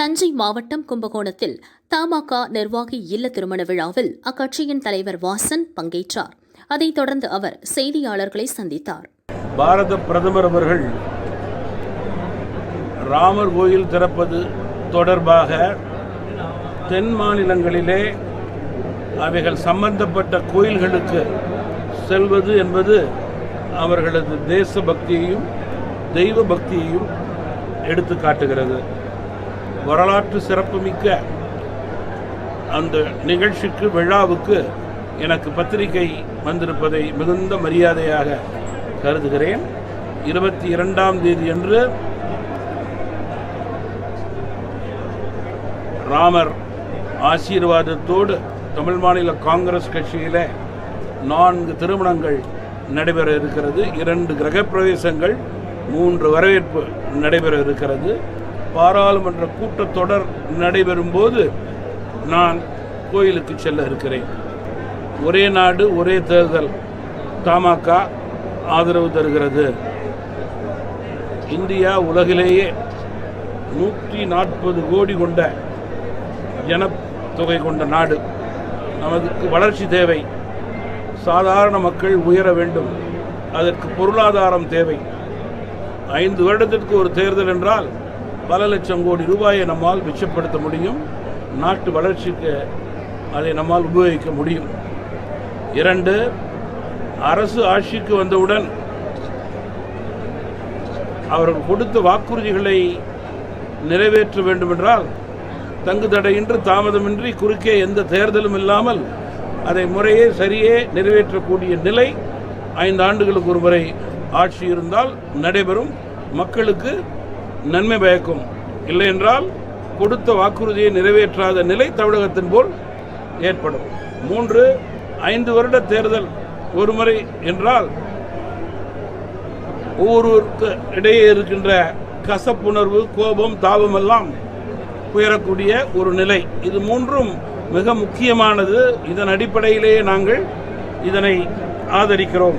தஞ்சை மாவட்டம் கும்பகோணத்தில் தமாக நிர்வாகி இல்ல திருமண விழாவில் அக்கட்சியின் தலைவர் வாசன் பங்கேற்றார். அதைத் தொடர்ந்து அவர் செய்தியாளர்களை சந்தித்தார். பாரத பிரதமர் அவர்கள் ராமர் கோயில் திறப்பது தொடர்பாக தென் மாநிலங்களிலே அவைகள் சம்பந்தப்பட்ட கோயில்களுக்கு செல்வது என்பது அவர்களது தேச பக்தியையும் தெய்வ பக்தியையும் எடுத்து காட்டுகிறது வரலாற்று சிறப்புமிக்க அந்த நிகழ்ச்சிக்கு விழாவுக்கு எனக்கு பத்திரிகை வந்திருப்பதை மிகுந்த மரியாதையாக கருதுகிறேன். இருபத்தி இரண்டாம் தேதி அன்று ராமர் ஆசீர்வாதத்தோடு தமிழ் மாநில காங்கிரஸ் கட்சியில் நான்கு திருமணங்கள் நடைபெற இருக்கிறது. இரண்டு கிரகப்பிரவேசங்கள் மூன்று வரவேற்பு நடைபெற இருக்கிறது. பாராளுமன்ற கூட்டத்தொடர் நடைபெறும் போது நான் கோயிலுக்கு செல்ல இருக்கிறேன். ஒரே நாடு ஒரே தேர்தல். தமாக ஆதரவு தருகிறது. இந்தியா உலகிலேயே நூற்றி நாற்பது கோடி கொண்ட ஜனத்தொகை கொண்ட நாடு. நமக்கு வளர்ச்சி தேவை. சாதாரண மக்கள் உயர வேண்டும். அதற்கு பொருளாதாரம் தேவை. ஐந்து வருடத்திற்கு ஒரு தேர்தல் என்றால் பல லட்சம் கோடி ரூபாயை நம்மால் மிச்சப்படுத்த முடியும். நாட்டு வளர்ச்சிக்கு அதை நம்மால் உபயோகிக்க முடியும். இரண்டு அரசு ஆட்சிக்கு வந்தவுடன் அவர்கள் கொடுத்த வாக்குறுதிகளை நிறைவேற்ற வேண்டுமென்றால் தங்கு தடையின்றி தாமதமின்றி குறுக்கே எந்த தேர்தலும் இல்லாமல் அதை முறையே சரியே நிறைவேற்றக்கூடிய நிலை ஐந்து ஆண்டுகளுக்கு ஒரு முறை ஆட்சி இருந்தால் நடைபெறும். மக்களுக்கு நன்மை பயக்கும். இல்லை என்றால் கொடுத்த வாக்குறுதியை நிறைவேற்றாத நிலை தமிழகத்தின் போல் ஏற்படும். மூன்று ஐந்து வருட தேர்தல் ஒரு முறை என்றால் ஒவ்வொருவருக்கு இடையே இருக்கின்ற கசப்புணர்வு கோபம் தாபம் எல்லாம் உயரக்கூடிய ஒரு நிலை. இது மூன்றும் மிக முக்கியமானது. இதன் அடிப்படையிலேயே நாங்கள் இதனை ஆதரிக்கிறோம்.